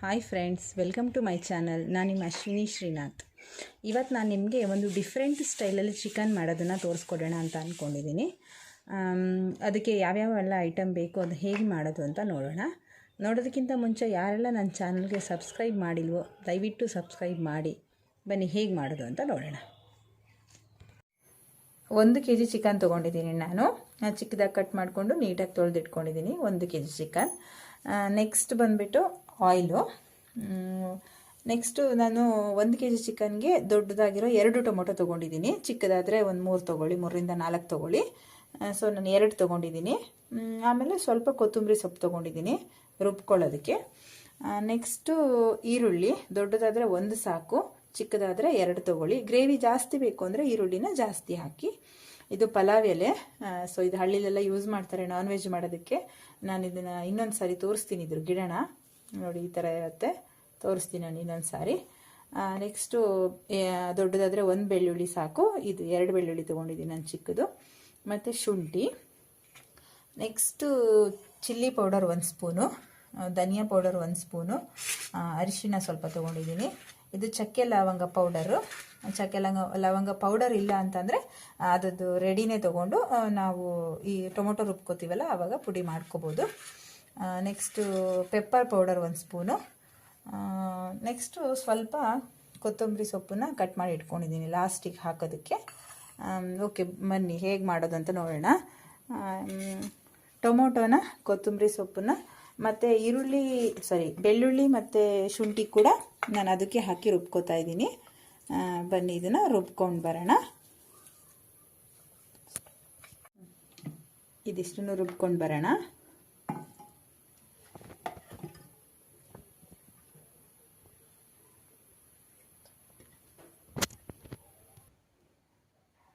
Hi friends welcome to my channel ನಾನು ನಿಮ್ಮ ಅಶ್ವಿನಿ ಶ್ರೀನಾಥ್. ಇವತ್ತು ನಾನು ನಿಮಗೆ ಒಂದು ಡಿಫ್ರೆಂಟ್ ಸ್ಟೈಲಲ್ಲಿ ಚಿಕನ್ ಮಾಡೋದನ್ನು ತೋರಿಸ್ಕೊಡೋಣ ಅಂತ ಅಂದ್ಕೊಂಡಿದ್ದೀನಿ ಅದಕ್ಕೆ ಯಾವ್ಯಾವೆಲ್ಲ ಐಟಮ್ ಬೇಕು ಅದು ಹೇಗೆ ಮಾಡೋದು ಅಂತ ನೋಡೋಣ. ನೋಡೋದಕ್ಕಿಂತ ಮುಂಚೆ ಯಾರೆಲ್ಲ ನನ್ನ ಚಾನಲ್ಗೆ ಸಬ್ಸ್ಕ್ರೈಬ್ ಮಾಡಿಲ್ವೋ, ದಯವಿಟ್ಟು ಸಬ್ಸ್ಕ್ರೈಬ್ ಮಾಡಿ. ಬನ್ನಿ ಹೇಗೆ ಮಾಡೋದು ಅಂತ ನೋಡೋಣ. ಒಂದು ಕೆ ಜಿ ಚಿಕನ್ ತೊಗೊಂಡಿದ್ದೀನಿ ನಾನು. ಚಿಕ್ಕದಾಗಿ ಕಟ್ ಮಾಡಿಕೊಂಡು ನೀಟಾಗಿ ತೊಳೆದಿಟ್ಕೊಂಡಿದ್ದೀನಿ ಒಂದು ಕೆ ಜಿ ಚಿಕನ್ ನೆಕ್ಸ್ಟ್ ಬಂದುಬಿಟ್ಟು ಆಯಿಲು. ನೆಕ್ಸ್ಟು ನಾನು ಒಂದು ಕೆ ಜಿ ಚಿಕನ್ಗೆ ದೊಡ್ಡದಾಗಿರೋ ಎರಡು ಟೊಮೊಟೊ ತೊಗೊಂಡಿದ್ದೀನಿ. ಚಿಕ್ಕದಾದರೆ ಒಂದು ಮೂರು ತೊಗೊಳ್ಳಿ, ಮೂರರಿಂದ ನಾಲ್ಕು ತೊಗೊಳ್ಳಿ. ಸೊ ನಾನು ಎರಡು ತೊಗೊಂಡಿದ್ದೀನಿ. ಆಮೇಲೆ ಸ್ವಲ್ಪ ಕೊತ್ತಂಬರಿ ಸೊಪ್ಪು ತೊಗೊಂಡಿದ್ದೀನಿ ರುಬ್ಕೊಳ್ಳೋದಕ್ಕೆ. ನೆಕ್ಸ್ಟು ಈರುಳ್ಳಿ, ದೊಡ್ಡದಾದರೆ ಒಂದು ಸಾಕು, ಚಿಕ್ಕದಾದರೆ ಎರಡು ತೊಗೊಳ್ಳಿ. ಗ್ರೇವಿ ಜಾಸ್ತಿ ಬೇಕು ಅಂದರೆ ಈರುಳ್ಳಿನ ಜಾಸ್ತಿ ಹಾಕಿ. ಇದು ಪಲಾವ್ ಎಲೆ. ಸೊ ಇದು ಹಳ್ಳಿಲೆಲ್ಲ ಯೂಸ್ ಮಾಡ್ತಾರೆ ನಾನ್ ವೆಜ್ ಮಾಡೋದಕ್ಕೆ. ನಾನು ಇದನ್ನು ಇನ್ನೊಂದು ಸಾರಿ ತೋರಿಸ್ತೀನಿ ಇದ್ರ ಗಿಡಣ ನೋಡಿ, ಈ ಥರ ಇರುತ್ತೆ. ತೋರಿಸ್ತೀನಿ ನಾನು ಇನ್ನೊಂದು ಸಾರಿ. ನೆಕ್ಸ್ಟು ದೊಡ್ಡದಾದರೆ ಒಂದು ಬೆಳ್ಳುಳ್ಳಿ ಸಾಕು. ಇದು ಎರಡು ಬೆಳ್ಳುಳ್ಳಿ ತೊಗೊಂಡಿದ್ದೀನಿ ನಾನು ಚಿಕ್ಕದು. ಮತ್ತು ಶುಂಠಿ. ನೆಕ್ಸ್ಟು ಚಿಲ್ಲಿ ಪೌಡರ್ ಒಂದು ಸ್ಪೂನು. ಧನಿಯಾ ಪೌಡರ್ ಒಂದು ಸ್ಪೂನು. ಅರಿಶಿಣ ಸ್ವಲ್ಪ ತೊಗೊಂಡಿದ್ದೀನಿ. ಇದು ಚಕ್ಕೆ ಲವಂಗ ಪೌಡರು. ಚಕ್ಕೆ ಲವಂಗ ಲವಂಗ ಪೌಡರ್ ಇಲ್ಲ ಅಂತಂದರೆ ಅದದ್ದು ರೆಡಿನೇ ತೊಗೊಂಡು ನಾವು ಈ ಟೊಮೊಟೊ ರುಬ್ಕೋತೀವಲ್ಲ ಆವಾಗ ಪುಡಿ ಮಾಡ್ಕೋಬೋದು. ನೆಕ್ಸ್ಟು ಪೆಪ್ಪರ್ ಪೌಡರ್ ಒಂದು ಸ್ಪೂನು ನೆಕ್ಸ್ಟು ಸ್ವಲ್ಪ ಕೊತ್ತಂಬರಿ ಸೊಪ್ಪನ್ನ ಕಟ್ ಮಾಡಿ ಇಟ್ಕೊಂಡಿದ್ದೀನಿ ಲಾಸ್ಟಿಗೆ ಹಾಕೋದಕ್ಕೆ. ಓಕೆ ಬನ್ನಿ, ಹೇಗೆ ಮಾಡೋದು ಅಂತ ನೋಡೋಣ ಟೊಮೊಟೊನ, ಕೊತ್ತಂಬರಿ ಸೊಪ್ಪನ್ನ, ಮತ್ತು ಈರುಳ್ಳಿ ಸಾರಿ ಬೆಳ್ಳುಳ್ಳಿ ಮತ್ತು ಶುಂಠಿ ಕೂಡ ನಾನು ಅದಕ್ಕೆ ಹಾಕಿ ರುಬ್ಕೋತಾ ಇದ್ದೀನಿ. ಬನ್ನಿ, ಇದನ್ನು ರುಬ್ಕೊಂಡು ಬರೋಣ. ಇದಿಷ್ಟನ್ನು ರುಬ್ಕೊಂಡು ಬರೋಣ.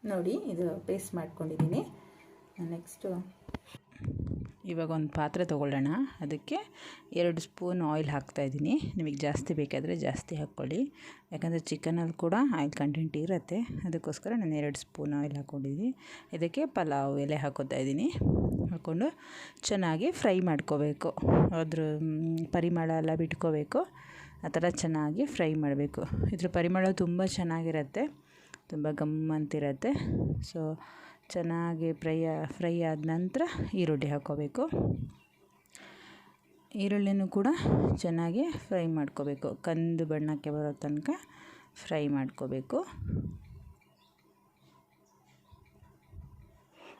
ನೋಡಿ, ಇದು ಪೇಸ್ಟ್ ಮಾಡ್ಕೊಂಡಿದ್ದೀನಿ. ನೆಕ್ಸ್ಟು ಇವಾಗ ಒಂದು ಪಾತ್ರೆ ತೊಗೊಳ್ಳೋಣ. ಅದಕ್ಕೆ ಎರಡು ಸ್ಪೂನ್ ಆಯಿಲ್ ಹಾಕ್ತಾಯಿದ್ದೀನಿ ನಿಮಗೆ ಜಾಸ್ತಿ ಬೇಕಾದರೆ ಜಾಸ್ತಿ ಹಾಕ್ಕೊಳ್ಳಿ. ಯಾಕಂದರೆ ಚಿಕನಲ್ಲಿ ಕೂಡ ಆಯಿಲ್ ಕಂಟೆಂಟ್ ಇರುತ್ತೆ. ಅದಕ್ಕೋಸ್ಕರ ನಾನು ಎರಡು ಸ್ಪೂನ್ ಆಯಿಲ್ ಹಾಕ್ಕೊಂಡಿದ್ದೀನಿ. ಇದಕ್ಕೆ ಪಲಾವ್ ಎಲೆ ಹಾಕೋತಾ ಇದ್ದೀನಿ. ಹಾಕ್ಕೊಂಡು ಚೆನ್ನಾಗಿ ಫ್ರೈ ಮಾಡ್ಕೋಬೇಕು. ಅದ್ರ ಪರಿಮಳ ಎಲ್ಲ ಬಿಟ್ಕೋಬೇಕು. ಆ ಥರ ಚೆನ್ನಾಗಿ ಫ್ರೈ ಮಾಡಬೇಕು. ಇದ್ರ ಪರಿಮಳ ತುಂಬ ಚೆನ್ನಾಗಿರುತ್ತೆ. ತುಂಬ ಅಂತಿರುತ್ತೆ ಸೊ ಚೆನ್ನಾಗಿ ಫ್ರೈ ಫ್ರೈ ಆದ ನಂತರ ಈರುಳ್ಳಿ ಹಾಕ್ಕೋಬೇಕು ಈರುಳ್ಳಿನೂ ಕೂಡ ಚೆನ್ನಾಗಿ ಫ್ರೈ ಮಾಡ್ಕೋಬೇಕು. ಕಂದು ಬಣ್ಣಕ್ಕೆ ಬರೋ ತನಕ ಫ್ರೈ ಮಾಡ್ಕೋಬೇಕು.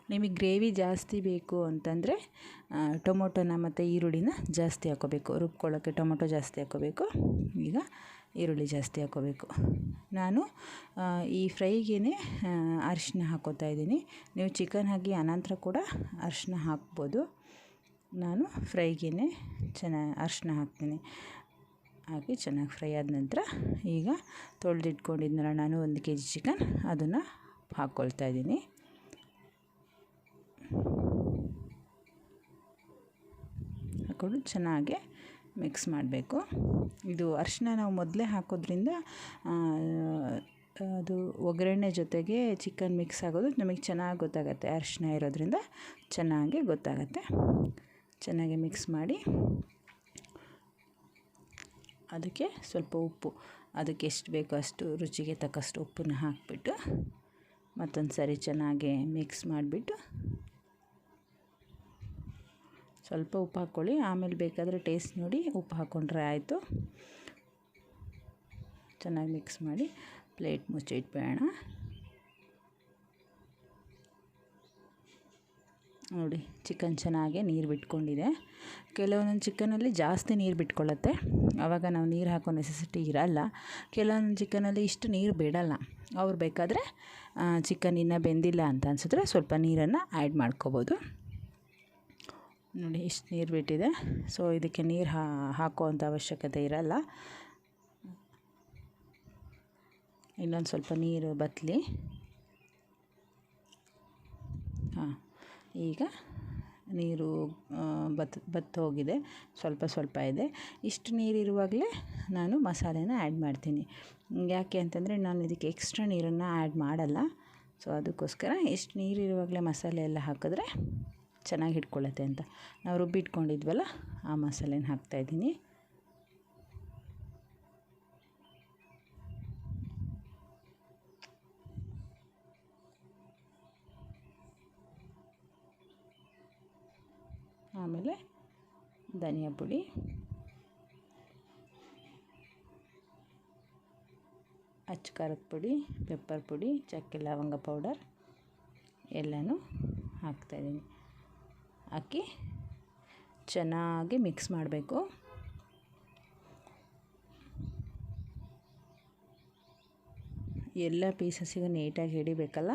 ನಿಮಗೆ ಗ್ರೇವಿ ಜಾಸ್ತಿ ಬೇಕು ಅಂತಂದರೆ ಟೊಮೊಟೊನ ಮತ್ತು ಈರುಳ್ಳಿನ ಜಾಸ್ತಿ ಹಾಕ್ಕೋಬೇಕು ರುಬ್ಕೊಳ್ಳೋಕ್ಕೆ ಟೊಮೊಟೊ ಜಾಸ್ತಿ ಹಾಕ್ಕೋಬೇಕು ಈಗ ಈರುಳ್ಳಿ ಜಾಸ್ತಿ ಹಾಕ್ಕೋಬೇಕು. ನಾನು ಈ ಫ್ರೈಗೇ ಅರಿಶಿನ ಹಾಕೋತಾ ಇದ್ದೀನಿ. ನೀವು ಚಿಕನ್ ಹಾಕಿ ಅನಂತರ ಕೂಡ ಅರಿಶಿನ ಹಾಕ್ಬೋದು. ನಾನು ಫ್ರೈಗೇ ಚೆನ್ನಾಗಿ ಅರಿಶಿನ ಹಾಕ್ತೀನಿ. ಹಾಕಿ ಚೆನ್ನಾಗಿ ಫ್ರೈ ಆದ ನಂತರ ಈಗ ತೊಳೆದಿಟ್ಕೊಂಡಿದ್ನಲ್ಲ ನಾನು ಒಂದು ಕೆ ಜಿ ಚಿಕನ್, ಅದನ್ನು ಹಾಕ್ಕೊಳ್ತಾ ಇದ್ದೀನಿ. ಹಾಕ್ಕೊಂಡು ಚೆನ್ನಾಗಿ ಮಿಕ್ಸ್ ಮಾಡಬೇಕು. ಇದು ಅರಿಶಿನ ನಾವು ಮೊದಲೇ ಹಾಕೋದ್ರಿಂದ ಅದು ಒಗ್ಗರಣೆ ಜೊತೆಗೆ ಚಿಕನ್ ಮಿಕ್ಸ್ ಆಗೋದು ನಮಗೆ ಚೆನ್ನಾಗಿ ಗೊತ್ತಾಗುತ್ತೆ. ಅರಿಶಿನ ಇರೋದ್ರಿಂದ ಚೆನ್ನಾಗಿ ಗೊತ್ತಾಗುತ್ತೆ. ಚೆನ್ನಾಗಿ ಮಿಕ್ಸ್ ಮಾಡಿ, ಅದಕ್ಕೆ ಸ್ವಲ್ಪ ಉಪ್ಪು. ಅದಕ್ಕೆ ಎಷ್ಟು ಬೇಕೋ ಅಷ್ಟು ರುಚಿಗೆ ತಕ್ಕಷ್ಟು ಉಪ್ಪನ್ನು ಹಾಕಿಬಿಟ್ಟು ಮತ್ತೊಂದು ಸರಿ ಚೆನ್ನಾಗಿ ಮಿಕ್ಸ್ ಮಾಡಿಬಿಟ್ಟು ಸ್ವಲ್ಪ ಉಪ್ಪು ಹಾಕ್ಕೊಳ್ಳಿ. ಆಮೇಲೆ ಬೇಕಾದರೆ ಟೇಸ್ಟ್ ನೋಡಿ ಉಪ್ಪು ಹಾಕ್ಕೊಂಡ್ರೆ ಆಯಿತು. ಚೆನ್ನಾಗಿ ಮಿಕ್ಸ್ ಮಾಡಿ ಪ್ಲೇಟ್ ಮುಚ್ಚಿ ಇಟ್ಬೇಡ ನೋಡಿ ಚಿಕನ್ ಚೆನ್ನಾಗೆ ನೀರು ಬಿಟ್ಕೊಂಡಿದೆ. ಕೆಲವೊಂದೊಂದು ಚಿಕನಲ್ಲಿ ಜಾಸ್ತಿ ನೀರು ಬಿಟ್ಕೊಳ್ಳುತ್ತೆ. ಆವಾಗ ನಾವು ನೀರು ಹಾಕೋ ನೆಸೆಸಿಟಿ ಇರಲ್ಲ. ಕೆಲವೊಂದು ಚಿಕನಲ್ಲಿ ಇಷ್ಟು ನೀರು ಬಿಡಲ್ಲ. ಅವ್ರು ಬೇಕಾದರೆ ಚಿಕನ್ ಇನ್ನೂ ಬೆಂದಿಲ್ಲ ಅಂತ ಅನಿಸಿದ್ರೆ ಸ್ವಲ್ಪ ನೀರನ್ನು ಆ್ಯಡ್ ಮಾಡ್ಕೋಬೋದು. ನೋಡಿ, ಇಷ್ಟು ನೀರು ಬಿಟ್ಟಿದೆ. ಸೊ ಇದಕ್ಕೆ ನೀರು ಹಾಕುವಂಥ ಅವಶ್ಯಕತೆ ಇರಲ್ಲ. ಇನ್ನೊಂದು ಸ್ವಲ್ಪ ನೀರು ಬತ್ತಲಿ ಹಾಂ, ಈಗ ನೀರು ಬತ್, ಬತ್ತು ಹೋಗಿದೆ. ಸ್ವಲ್ಪ ಸ್ವಲ್ಪ ಇದೆ. ಇಷ್ಟು ನೀರಿರುವಾಗಲೇ ನಾನು ಮಸಾಲೆನ ಆ್ಯಡ್ ಮಾಡ್ತೀನಿ. ಯಾಕೆ ಅಂತಂದರೆ, ನಾನು ಇದಕ್ಕೆ ಎಕ್ಸ್ಟ್ರಾ ನೀರನ್ನು ಆ್ಯಡ್ ಮಾಡಲ್ಲ. ಸೊ ಅದಕ್ಕೋಸ್ಕರ ಇಷ್ಟು ನೀರಿರುವಾಗಲೇ ಮಸಾಲೆ ಎಲ್ಲ ಹಾಕಿದ್ರೆ ಚೆನ್ನಾಗಿ ಹಿಡ್ಕೊಳ್ಳುತ್ತೆ ಅಂತ. ನಾವು ರುಬ್ಬಿಟ್ಕೊಂಡಿದ್ವಲ್ಲ, ಆ ಮಸಾಲೆನ ಹಾಕ್ತಾಯಿದ್ದೀನಿ ಆಮೇಲೆ ಧನಿಯಾ ಪುಡಿ. ಅಚ್ಚಕಾರದ ಪುಡಿ ಪೆಪ್ಪರ್ ಪುಡಿ, ಚಕ್ಕೆ ಲವಂಗ ಪೌಡರ್ ಎಲ್ಲನೂ ಹಾಕ್ತಾಯಿದ್ದೀನಿ ಹಾಕಿ ಚೆನ್ನಾಗಿ ಮಿಕ್ಸ್ ಮಾಡಬೇಕು. ಎಲ್ಲ ಪೀಸಸ್ಸಿಗೆ ನೀಟಾಗಿ ಹಿಡಿಬೇಕಲ್ಲ?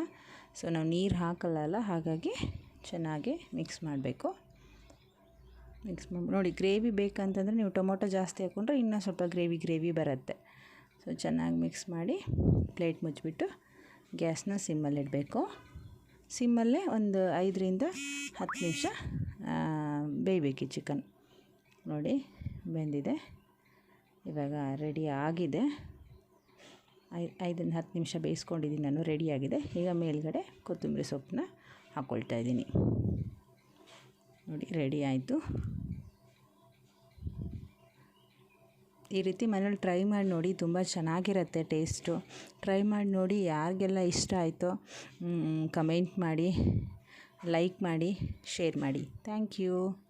ಸೊ, ನಾವು ನೀರು ಹಾಕಲ್ಲ ಹಾಗಾಗಿ ಚೆನ್ನಾಗಿ ಮಿಕ್ಸ್ ಮಾಡಬೇಕು. ಮಿಕ್ಸ್ ಮಾಡಿ, ನೋಡಿ, ಗ್ರೇವಿ ಬೇಕಂತಂದರೆ ನೀವು ಟೊಮೊಟೊ ಜಾಸ್ತಿ ಹಾಕ್ಕೊಂಡ್ರೆ ಇನ್ನೂ ಸ್ವಲ್ಪ ಗ್ರೇವಿ ಗ್ರೇವಿ ಬರುತ್ತೆ. ಸೊ, ಚೆನ್ನಾಗಿ ಮಿಕ್ಸ್ ಮಾಡಿ ಪ್ಲೇಟ್ ಮುಚ್ಚಿಬಿಟ್ಟು ಗ್ಯಾಸ್ನ ಸಿಮ್ಮಲ್ಲಿಡಬೇಕು ಸಿಮ್ಮಲ್ಲೇ ಒಂದು ಐದರಿಂದ ಹತ್ತು ನಿಮಿಷ ಬೇಯಬೇಕು ಚಿಕನ್. ನೋಡಿ, ಬೆಂದಿದೆ. ಇವಾಗ ರೆಡಿ ಆಗಿದೆ. ಐ, ಐದರಿಂದ ಹತ್ತು ನಿಮಿಷ ಬೇಯಿಸ್ಕೊಂಡಿದ್ದೀನಿ ನಾನು ರೆಡಿಯಾಗಿದೆ ಈಗ ಮೇಲ್ಗಡೆ ಕೊತ್ತಂಬರಿ ಸೊಪ್ಪನ್ನ ಹಾಕ್ಕೊಳ್ತಾ ಇದ್ದೀನಿ. ನೋಡಿ, ರೆಡಿ ಆಯಿತು. ಈ ರೀತಿ ಮನೇಲಿ ಟ್ರೈ ಮಾಡಿ ನೋಡಿ, ತುಂಬ ಚೆನ್ನಾಗಿರುತ್ತೆ ಟೇಸ್ಟು. ಟ್ರೈ ಮಾಡಿ ನೋಡಿ, ಯಾರಿಗೆಲ್ಲ ಇಷ್ಟ ಆಯಿತೋ ಕಮೆಂಟ್ ಮಾಡಿ, ಲೈಕ್ ಮಾಡಿ, ಶೇರ್ ಮಾಡಿ. Thank you.